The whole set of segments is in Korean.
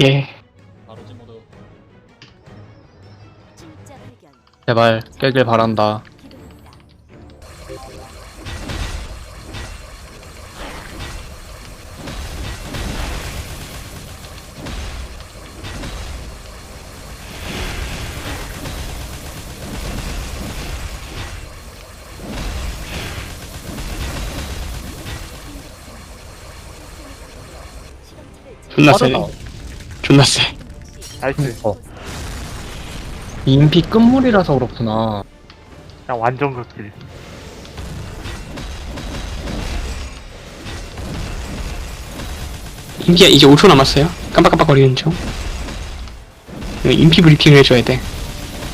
예. 바로 진짜 발견. 제발 깨길 바란다. 기도한다. 존나 세네. 존나 세. 나이스. 어. 인피 끝물이라서 그렇구나. 그냥 완전 극딜. 인피야 이제 5초 남았어요. 깜빡깜빡거리는 중. 이거 인피 브리핑을 해줘야 돼.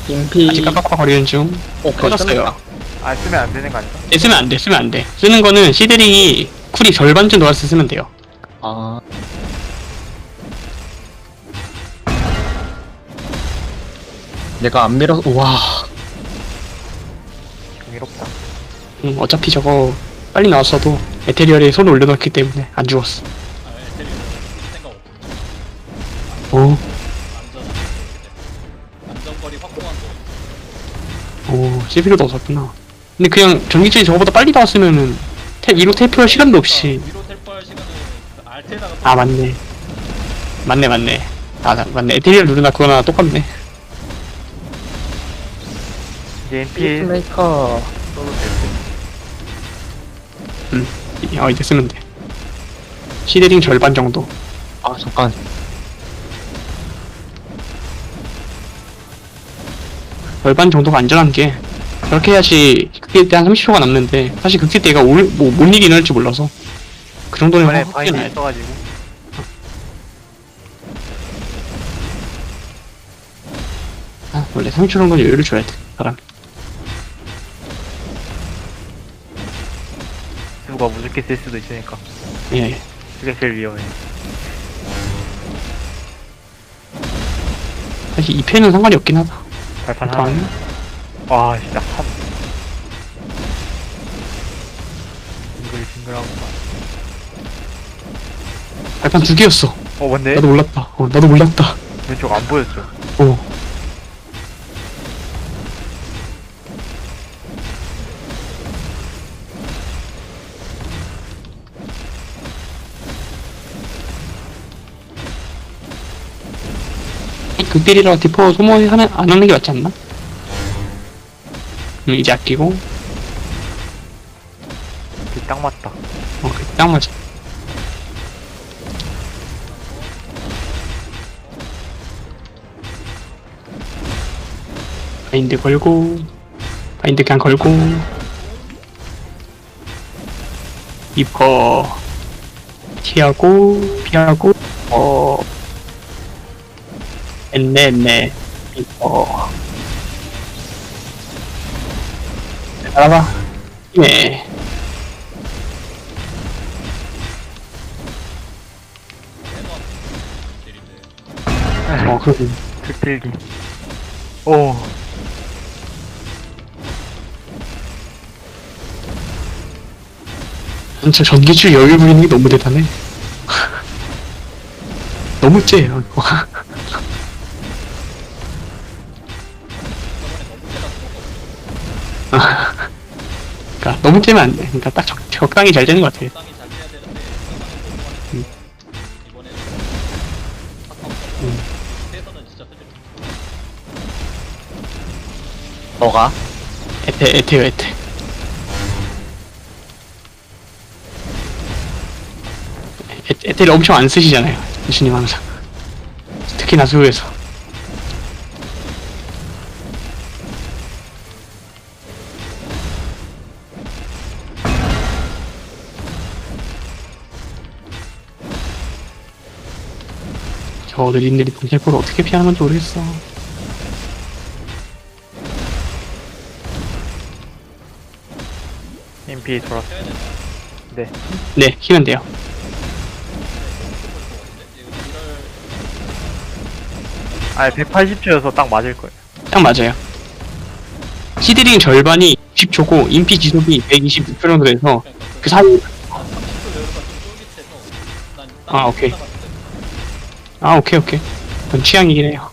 인피. 아직 깜빡깜빡거리는 중. 어, 터졌어요. 아, 쓰면 안 되는 거 아닌가? 네, 쓰면 안 돼, 쓰면 안 돼. 쓰는 거는 시드링이 쿨이 절반쯤 돌아서 쓰면 돼요. 아. 내가 안 밀어서 와 경이롭다. 응, 어차피 저거 빨리 나왔어도 에테리얼에 손을 올려놨기 때문에 안 죽었어. 아 생각 오, 안전 안전거리 확보한 거 오, CPU도 없었구나. 근데 그냥 전기줄이 저거보다 빨리 나왔으면은 태, 위로 테이프할 시간도 없이. 위로 시간에 그 알테다가 아, 맞네. 맞네, 맞네. 아, 나- 맞네. 에테리얼 누르나 그거나 똑같네. 이제 NP 페이스메이커 써도 될 듯. 어, 이제 쓰면 돼. 시드링 절반 정도. 아 잠깐 절반 정도가 안전한 게 그렇게 해야지 극딜 때한 30초가 남는데 사실 극딜 때가 올, 뭐, 뭔 일이 일어날지 몰라서 그 정도는 이번에 확실히 바인드 나야 돼. 있어가지고. 아, 원래 30초 정도는 여유를 줘야 돼 사람 누가 무섭게 쓸 수도 있으니까. 예, 예. 그게 제일 위험해. 사실 2패는 상관이 없긴 하다 발판 더 하나. 안- 와, 진짜 한. 징글징글하구만. 발판 두 개였어 어, 뭔데? 나도 몰랐다 어, 나도 몰랐다 왼쪽 안 보였죠? 어 극딜이라 디퍼 소모하는 안 하는 게 맞지 않나? 음, 이제 아끼고 그딱 맞다. 어, 그딱 맞아. 바인드 걸고, 바인드 그냥 걸고, 입거, 피하고, 피하고, 엔네, 엔네, 입거. 알아봐. 네. 딜인데 어, 그러게. 극딜기. 오, 진짜 전기줄 여유 부리는 게 너무 대단해. 너무 째요, 이거. 너무 안 돼. 그니까 딱 적, 적당히 잘 되는 것 같아. 적당히 잘 돼야 되는데 음. 이번에 음. 진짜 에테, 에테요, 에테. 에, 에테를 엄청 안 쓰시잖아요. 예수님 항상. 특히 나수에서. 저 느린느리 동생포를 어떻게 피하는 건지 모르겠어. MP 돌았어. 네. 네, 키면 돼요. 아, 180초여서 딱 맞을 거예요. 딱 맞아요. 시드링 절반이 60초고 인피 지속이 126초 정도 돼서 그 사이 아, 30초 여유가 좀 쫄깃해서 난 아, 오케이. 아 오케이 오케이. 그건 취향이긴 해요.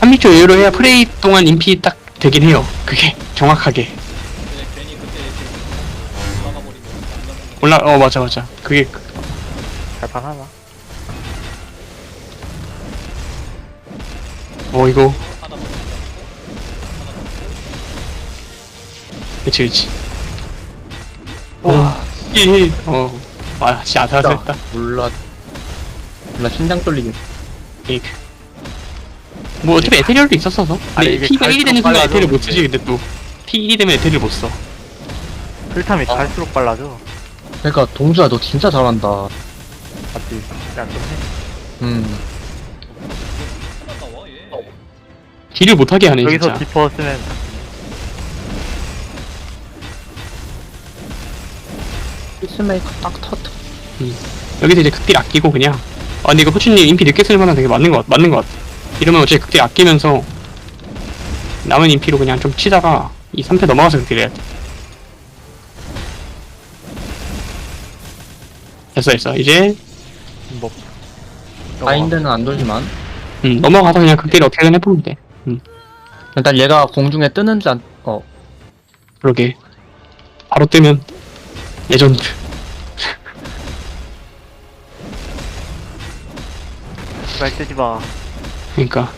30초 여유로 해야 프레이 동안 인피 딱 되긴 해요. 그게 정확하게. 그냥 괜히 그때 이렇게 올라가 버리면 안 남는 게 올라 어 맞아 맞아. 그게 그- 발판 하나. 어 이거. 그치 그치. 와. 이, 어, 와, 진짜 아슬아슬했다. 몰라 몰 라 심장 떨리긴 이그. 뭐, 어차피 에테리얼도 있었어서. 아니, 근데 이게 T가 1이 되는 갈수록 순간 에테리얼 못 쓰지, 근데 또. T 1이 되면 에테리얼 못 써. 풀탐이 갈수록 빨라져. 그러니까 동주야 너 진짜 잘한다 맞지? 야, 좀 해. 음 딜을 못하게 하네, 여기서 진짜. 디퍼 쓰면 피스메이커 딱 터트 여기서 이제 극딜 아끼고 그냥. 아, 근데 이거 호추님 인피 늦게 쓸 만한 되게 맞는 것 같, 맞는 것 같아. 이러면 어차피 극딜 아끼면서 남은 인피로 그냥 좀 치다가 이 3패 넘어가서 극딜 해야 돼. 됐어, 됐어. 이제, 뭐. 바인드는 안 돌지만 음, 넘어가서 그냥 극딜 어떻게든 해보면 돼. 일단 얘가 공중에 뜨는지 안.. 어 그러게. 바로 뜨면, 레전드. 말 뜨지 마. 그니까.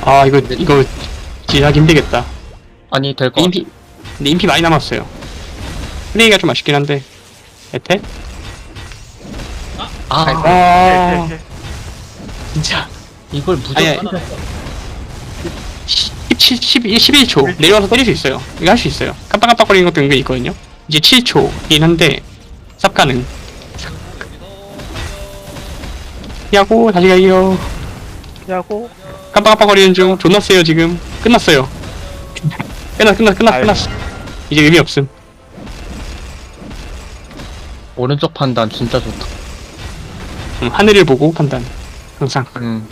아, 이거, 이거, 지하기 힘들겠다. 아니 될거 같아 인피, 근데 인피 많이 남았어요. 플레이가 좀 아쉽긴 한데. 에테? 아 아, 힐. 네, 진짜. 이걸 무조건 아니, 하나 17, 11, 11초. 내려와서 때릴 수 있어요. 이거 할 수 있어요. 깜빡깜빡거리는 것도 은근히 있거든요. 이제 7초이긴 한데, 쌉 가능. 피하고, 다시 가요. 야고. 깜빡깜빡거리는 중. 존나 세요, 지금. 끝났어요. 끝났, 끝났, 끝났, 끝났어. 이제 의미 없음. 오른쪽 판단 진짜 좋다 음, 하늘을 보고 판단. 항상. 음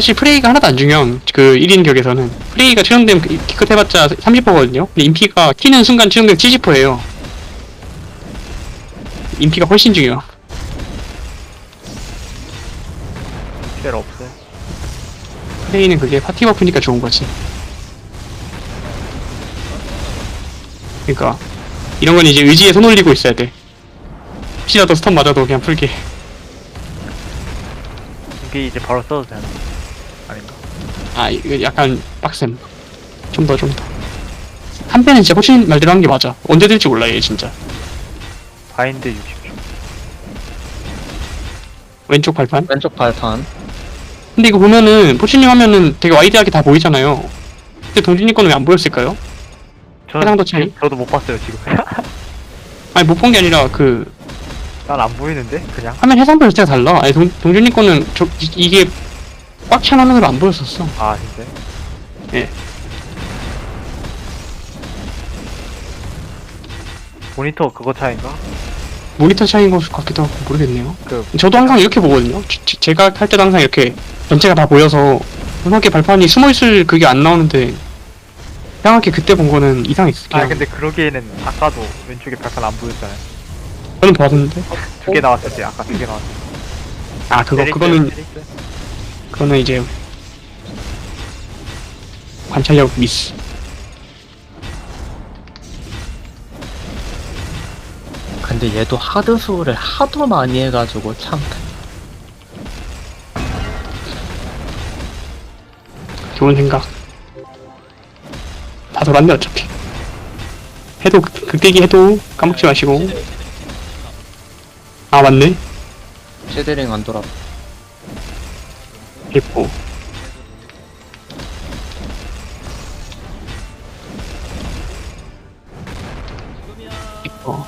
사실 프레이가 하나도 안 중요한 그 1인 격에서는 프레이가 최종되면 그 키컷 해봤자 30%거든요. 근데 인피가 키는 순간 최종되면 70%예요. 인피가 훨씬 중요해. 필요 없어요. 프레이는 그게 파티 버프니까 좋은 거지. 그러니까 이런 건 이제 의지에 손 올리고 있어야 돼. 혹시라도 스턴 맞아도 그냥 풀게. 이게 이제 바로 써도 되나? 아닌가? 아 이거 약간 빡셈 좀 더 좀더 한 배는 진짜 호신 말대로 한 게 맞아 언제 될지 몰라 얘 진짜 바인드 60초. 왼쪽 발판 왼쪽 발판 근데 이거 보면은 포치님 하면은 되게 와이드하게 다 보이잖아요. 근데 동준이 거는 왜 안 보였을까요? 저는 해상도 차이? 저도 못 봤어요, 지금. 아니 못 본 게 아니라 그 난 안 보이는데? 그냥. 화면 해상 도 자체가 달라. 아니 동, 동준이 거는 저 이, 이게 꽉 찬 화면으로 안 보였었어. 아, 진짜? 예. 모니터 그거 차인가? 모니터 차이인 것 같기도 하고 모르겠네요. 그, 저도 항상 이렇게 보거든요. 제, 제가 할 때도 항상 이렇게 전체가 다 보여서 정확히 발판이 숨어있을 그게 안 나오는데 정확히 그때 본 거는 이상했어. 아, 근데 그러기에는 아까도 왼쪽에 발판 안 보였잖아요. 저는 봤는데. 두 개 나왔을 때, 아까 두 개 나왔을 때. 아 그거 그거는 때릴게요. 그거는 이제 관찰력 미스. 근데 얘도 하드 수를 하도 많이 해가지고 참 좋은 생각. 다 돌았네 어차피. 해도 극- 극대기 해도 까먹지 마시고. 아 맞네. 쉐드링 안 돌아 됐고. 어.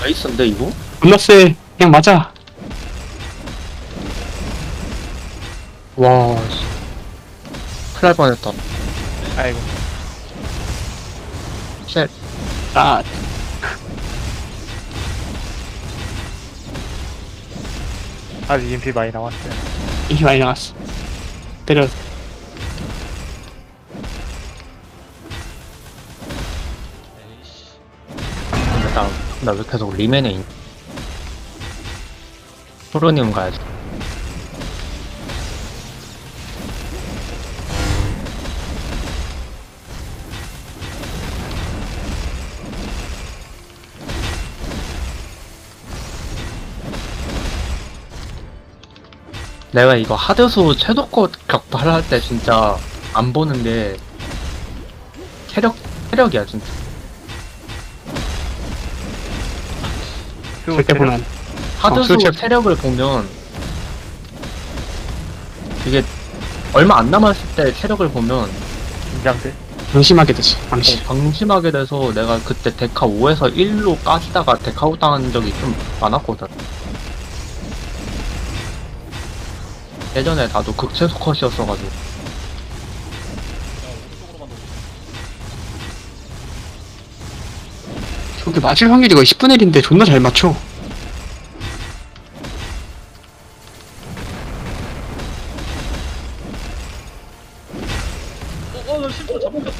나이스인데 이거? 존나 세. 그냥 맞아. 와 씨. 큰일 날 뻔했다 아이고. 쉘 아 아직 EMP 많이 남았어요. 이게 많이 남았어. 때려. 에이씨. 나왜 계속 리맨에 있... 토로님 가야지. 내가 이거 하드수 최도껏 격발할 때 진짜 안 보는 게 체력, 체력이야, 진짜. 수 절대 체력- 보난. 하드수 어. 체력을 보면 이게 얼마 안 남았을 때 체력을 보면 긴장돼. 방심하게 되지. 어, 방심. 방심하게 돼서 내가 그때 데카 5에서 1로 까지다가 데카웃 당한 적이 좀 많았거든. 예전에 나도 극체소 컷이었어가지고 저게 맞을 확률이 거의 10분의 1인데 존나 잘 맞춰. 나 실수로 잡혔어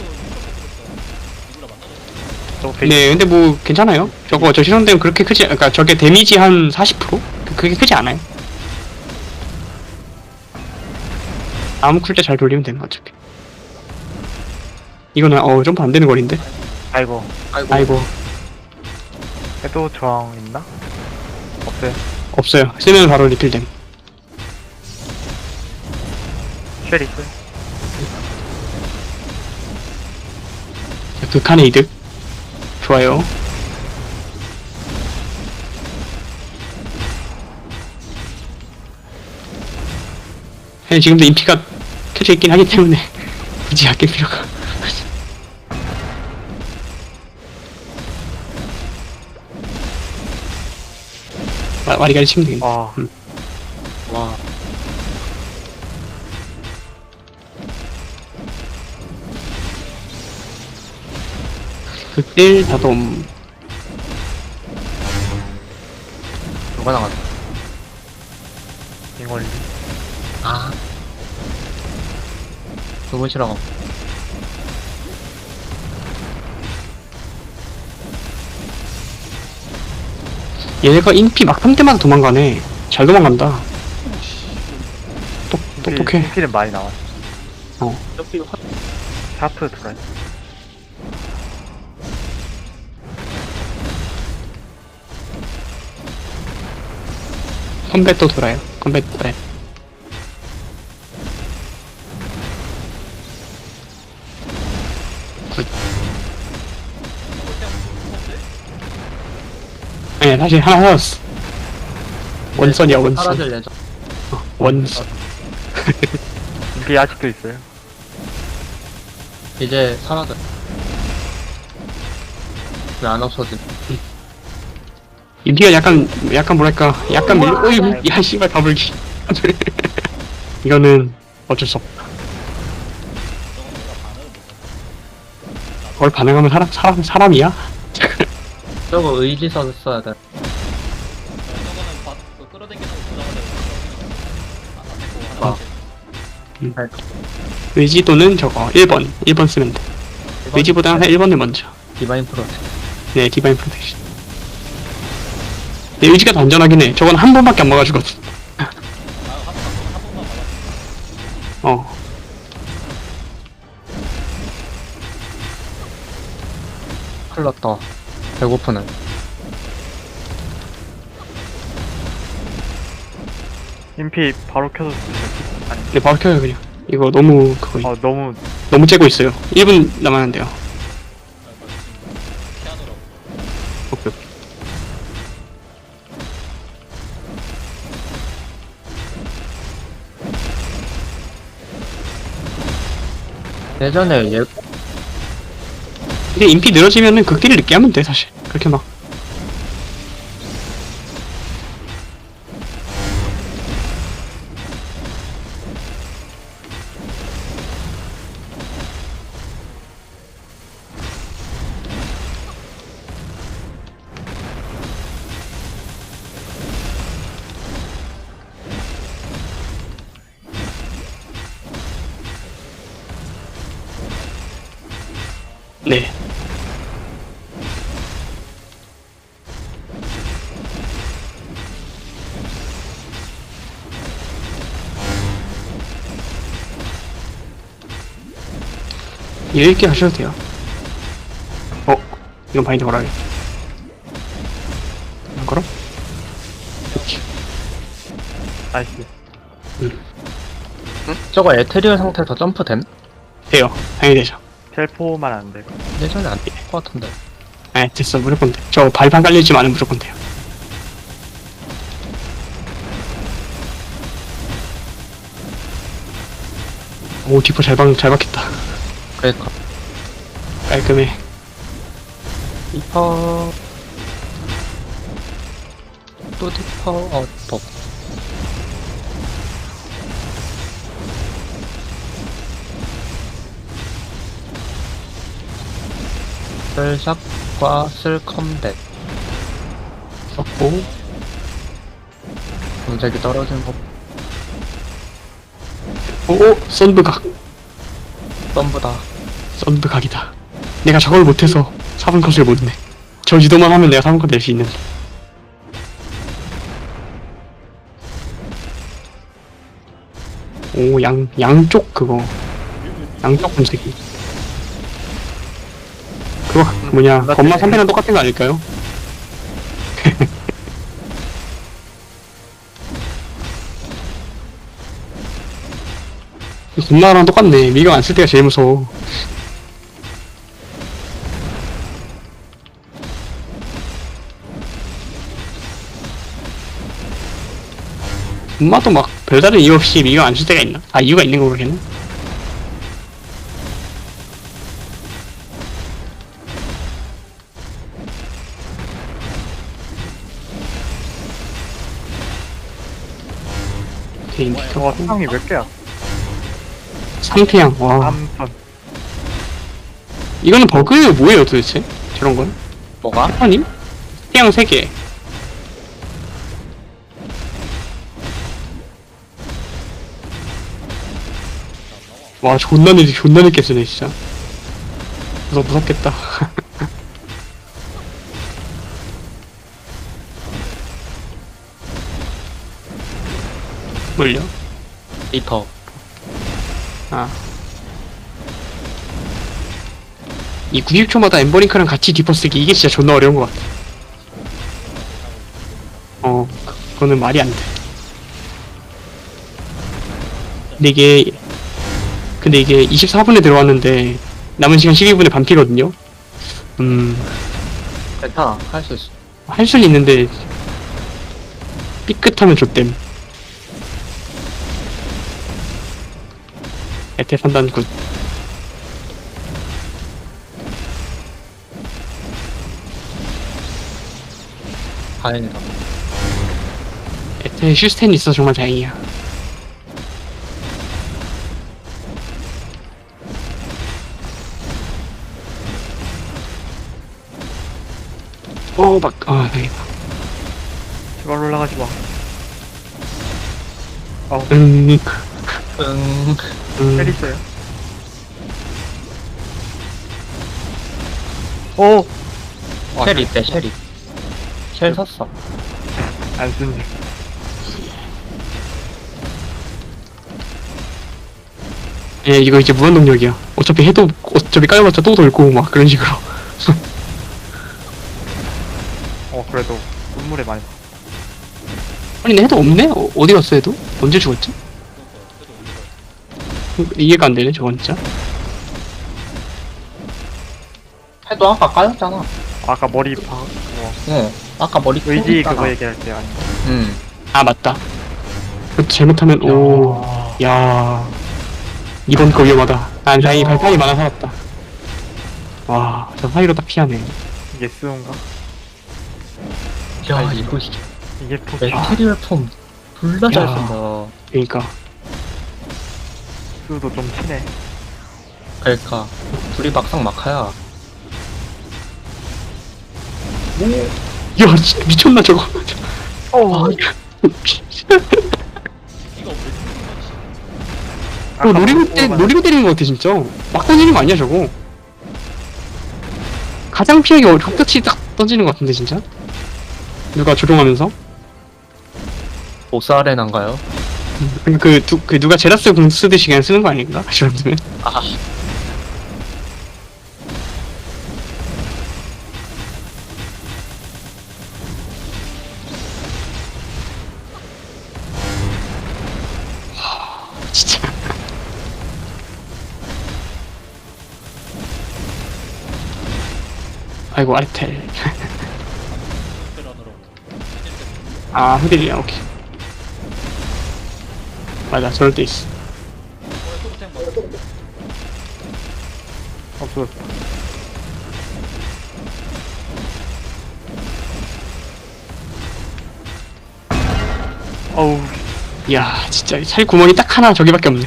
저거 네, 근데 뭐 괜찮아요. 저거 저 실험되면 그렇게 크지, 그러니까 저게 데미지 한 40%? 그- 그게 크지 않아요. 다음 쿨때 잘 돌리면 되는 거 어차피. 이거는 어 점프 안 되는 거리인데. 아이고. 아이고, 아이고 해도 저항 있나? 없어요. 없어요. 쓰면 바로 리필됨. 쉘 있어요. 자, 극한의 이득. 좋아요. 사실 지금도 인피가 켜져 있긴 하기 때문에 굳이 아낄 필요가. 마- 와리가리 치면 되겠네. 아, 와, 극딜 다돔. 누가 나갔어? 잉월리. 아, 너무 싫어. 얘네가 인피 막 3대마다 도망가네. 잘 도망간다. 똑, 똑똑해. 필은 많이 나왔어. 여기 화... 샤프 돌아요. 컴뱃 또 돌아요. 컴뱃 돌아요. 다시 하나 사왔어. 원선이야, 원선. 사라질 예정. 원선. 인피 아직도 있어요. 이제 사라져. 왜 안 없어지? 인피가 약간, 약간 뭐랄까, 약간 밀, 어이, 야, 씨발, 다불기. 이거는 어쩔 수 없다. 그걸 반응하면 사람, 사람, 사람이야? 저거 의지서 써야 돼. 저거는 바, 그 끌어당기는 거 보자마자 안 아. 됐고 하나 의지 또는 저거, 1번. 1번 쓰면 돼. 의지보다 항상 1번을 먼저. 디바인 프로. 네, 디바인 프로텍션. 네, 의지가 더 안전하긴 해. 저건 한 번밖에 안 막아주거든. 아한 번만 받았어 어. 났다. 배고프네. 인피 바로 켜서. 아니, 네, 바로 켜요, 그냥. 이거 너무, 그거, 어, 너무 너무 째고 있어요. 1분 남았는데요. 오케이, 오케이. 예전에 얘, 근데 인피 늘어지면은 극딜을 늦게 하면 돼, 사실. 그렇게 여유있게 가셔도 돼요. 어, 이건 바인드 걸어야겠 안 걸어? 오케이. 나이스. 저거 에테리얼 상태에서 점프됨? 돼요. 당연히 되죠. 텔포만 안 되고. 예전에 안 될 것 같은데. 네, 됐어. 무조건 돼. 저 발판 깔리지 않으면 무조건 돼요. 오, 디퍼 잘, 박, 잘 박혔다. 그러니까. 깔끔해. 디퍼. 또 디퍼, 어, 버. 쓸샵과 쓸컴백. 썼고, 분색이 떨어진 거 오, 오, 썬브각. 전부다. 썬브각이다. 내가 저걸 못해서 4분 컷을 못 내. 저 유도만 하면 내가 4분 컷 낼 수 있는데. 오, 양, 양쪽 그거. 양쪽 분쇄기. 그거 뭐냐, 건마 3패랑 똑같은 거 아닐까요? 건마랑 똑같네. 미가 안쓸 때가 제일 무서워. 엄마도 막 별다른 이유 없이 미가 안쓸 때가 있나? 아 이유가 있는 거 모르겠네. 개인 저거 수상이 몇 개야? 삼태양 와 3선. 이거는 버그 뭐예요 도대체? 저런 건? 뭐가? 아님? 태양 3개 와 존나 늦 존나 늦게 쓰네 진짜 무섭 무섭겠다 뭘요? 디퍼. 아. 이 90초마다 엠버링크랑 같이 디퍼 쓰기 이게 진짜 존나 어려운 것 같아. 어, 그거는 말이 안 돼. 근데 이게, 근데 이게 24분에 들어왔는데 남은 시간 12분에 반피거든요. 음, 괜찮아. 할 수 있어. 할 수는 있는데 삐끗하면 좆댐. 에테 판단 굿. 다행이다. 에테 슈스텐 있어 정말 다행이야. 어, 막, 아, 다행이다. 제발 올라가지 마. 음, 응. 음, 때리세요. 오! 와, 쉘 있대, 쉘이. 쉘 샀어. 안 쓴지. 예, 이거 이제 무한 동력이야. 어차피 해도, 어차피 깔아봤자 또 돌고, 막 그런 식으로. 그래도 눈물에 많이. 아니, 근데 해도 없네? 어, 어디 갔어, 해도? 언제 죽었지? 이해가 안 되네, 저건 진짜. 해도 아까 까였잖아. 아까 머리 박, 그거. 응. 아까 머리 의지. 그거 얘기할 때 아니. 응. 아, 맞다. 잘못하면, 오, 야 이번 거 위험하다. 난 다행히 발판이 많아 살았다. 와, 저 사이로 딱 피하네. 이게 쓰운가? 야, 이거 씨. 이게 포기. 에테리얼 폼 졸라 잘 야. 쓴다. 그니까. 쓰도 좀 치네. 그러니까 둘이 막상 막하야. 야, 진 미쳤나, 저거. 어, 어, 노리고, 때, 노리고 때리는 것 같아, 진짜. 막 던지는 거 아니야, 저거. 가장 피하기 어려, 적같이 딱 던지는 것 같은데, 진짜. 누가 조종하면서? 복사 아레나인가요? 음, 그, 두, 그 누가 제라스 공수 쓰듯이 그냥 쓰는 거 아닌가? 저런데 아. 진짜. 아이고 아르텔. 아 후딜이야 오케이. 맞아 저럴 때 있어. 어 없어. 어우, 이야 진짜 살 구멍이 딱 하나 저기밖에 없네.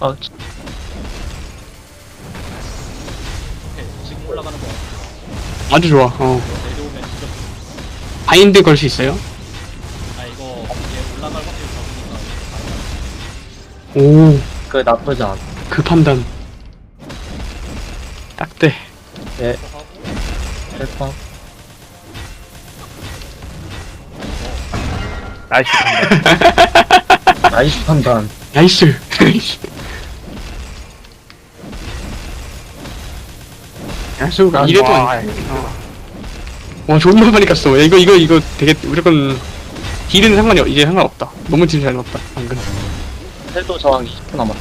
아, 아주 좋아. 어 내려오면 진짜 바인드 걸 수 있어요? 아 이거 얘 올라갈 확률 적으니까 오. 그 나쁘지 않아. 그 판단 딱대 예, 이거 하고 헬퍼. 나이스 판다. 나이스 판단. 나이스 야수 난 이래도 와, 안 어. 와 존나 많이 깠어 야, 이거 이거 이거 되게 무조건 딜은 상관이 없- 이제 상관없다. 너무 딜 잘 넣었다 방금. 해도 저항 20분 남았어.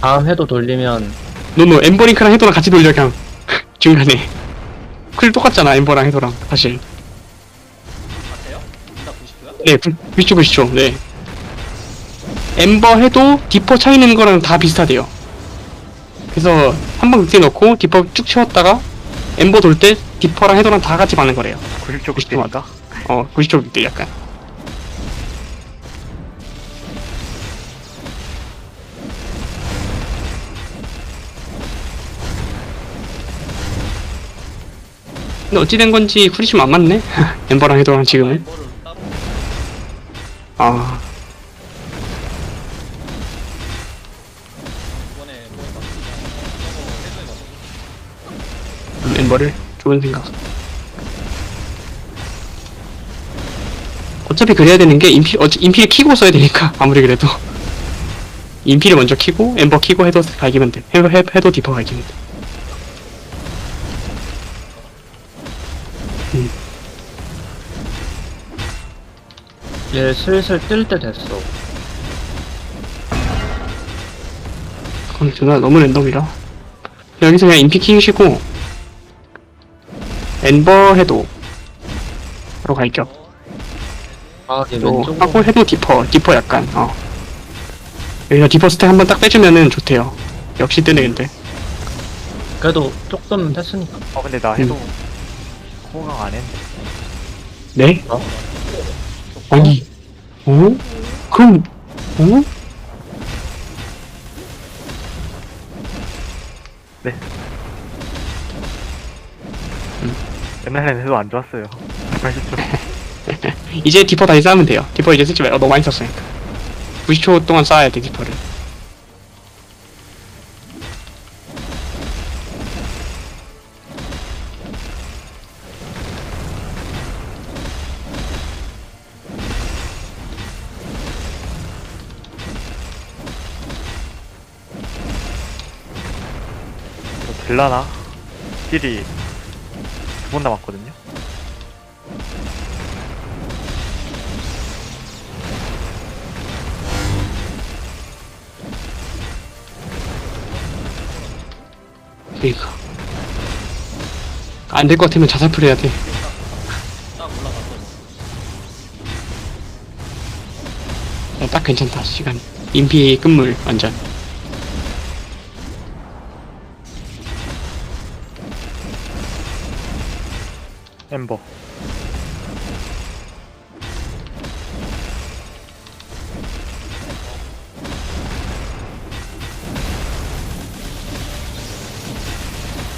다음 해도 돌리면 너너 엠버링크랑 해도랑 같이 돌려 그냥. 중간에. 쿨 똑같잖아 엠버랑 해도랑 사실. 같아요? 둘다 90도야? 네 90초 90초 네. 엠버 해도 디퍼 차이 있는 거랑 다 비슷하대요 그래서 한 번 극딜 넣고 디퍼 쭉 채웠다가 엠버 돌 때 디퍼랑 해도랑 다 같이 받는 거래요. 90초 90초 그때니까. 어 90초 극딜 약간. 근데 어찌 된 건지 쿨이 좀안 맞네? 엠버랑 해도랑 지금은. 아 멤버를 좋은 생각. 어차피 그래야 되는 게 인피 어, 인피를 키고 써야 되니까 아무리 그래도 인피를 먼저 키고 엠버 키고 해도 갈기면 돼. 해도 해, 해도 디퍼 갈기면 돼. 얘 슬슬 뜰 때 됐어. 그건 누나 너무 랜덤이라. 여기서 그냥 인피 키우시고 엠버 해도 바로 갈겨. 아, 얘 또 왼쪽으로. 하고 해도 디퍼 디퍼 약간 어. 여기서 디퍼 스택 한번 딱 빼주면은 좋대요. 역시 뜨네 근데. 그래도 조금 했으니까. 어, 근데 나 해도 호강 안 했네. 네? 어? 아니, 어? 그럼, 어? 옛날에는 해도 안 좋았어요. 80초. 이제 디퍼 다시 쌓으면 돼요. 디퍼 이제 쓰지 말고 너무 많이 썼으니까. 90초 동안 쌓아야 돼, 디퍼를. 뭐 될라나? 딜이 두 번 남았거든요. 그니까. 안 될 것 같으면 자살풀 해야 돼. 딱 괜찮다, 시간. 인피 끝물, 완전. 엠버.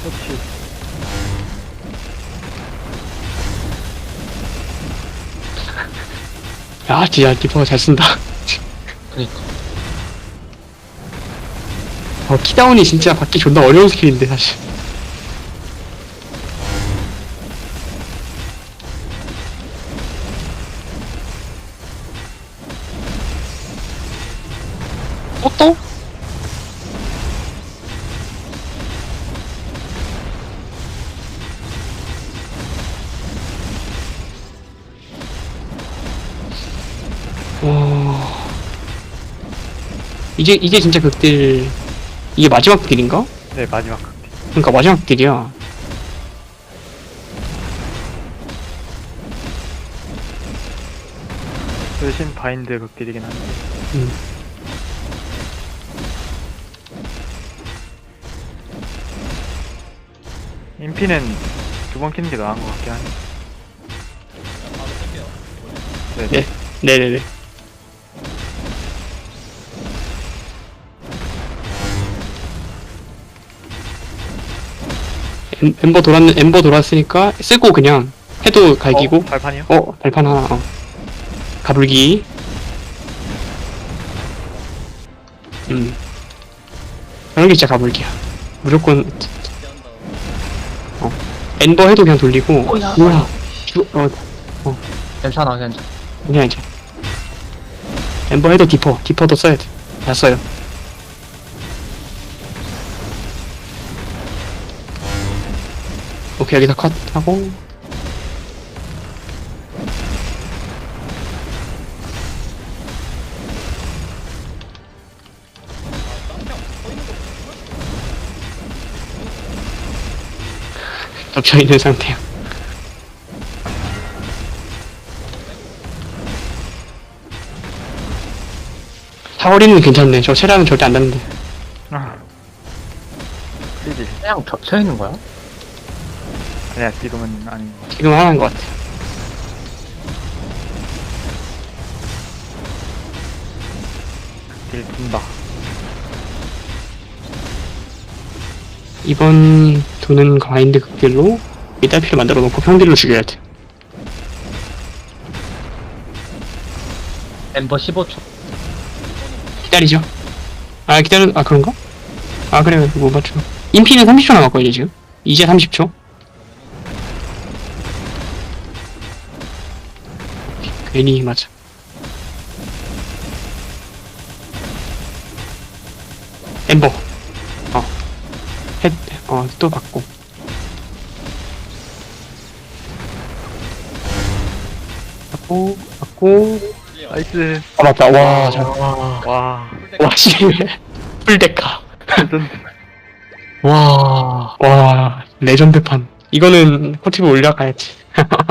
그렇지. 야, 진짜 디퍼 잘 쓴다. 그니까. 어, 키다운이 진짜 받기 존나 어려운 스킬인데, 사실. 이제 이게 진짜 극딜 이게 마지막 극딜인가? 네 마지막 극딜 그러니까 마지막 극딜이야. 대신 바인드 극딜이긴 한데 음. 인피는 두 번 키는 게 나은 것 같긴 한데. 네. 네. 네네네. 엠- 엠버 돌았는 엠버 돌았으니까 쓰고 그냥 해도 갈기고 어, 발판이요? 어, 발판 하나, 어. 가불기. 음. 그런 게 진짜 가불기야. 무조건, 다음. 엔버 해도 그냥 돌리고. 뭐야. 우와. 주, 어, 괜찮아 괜찮아 그냥 이제. 엔버 해도 디퍼, 디퍼도 써야 돼. 다 써요. 오케이, 여기서 컷 하고. 덮쳐 있는 상태야. 사거리는 괜찮네. 저 체량은 절대 안 닿는데. 아. 그냥 겹쳐 있는 거야? 아니야 지금은 아닌 것 지금 하나인 것 같아. 딜 둔다 이번 도는 마인드 극딜로 미달피를 만들어 놓고 평딜로 죽여야 돼. 엠버 15초 기다리죠. 아, 기다려, 아, 그런가? 아, 그래, 못 맞춰. 인피는 30초 남았거든요, 지금. 이제 30초. 괜히, 맞아. 엠버. 어. 헷, 어, 또 받고. 받고, 받고. 나이스 아, 맞다. 와, 잘. 와 와, 씨. 풀데카. 와 와, 레전드판. 이거는 코티브 올려가야지.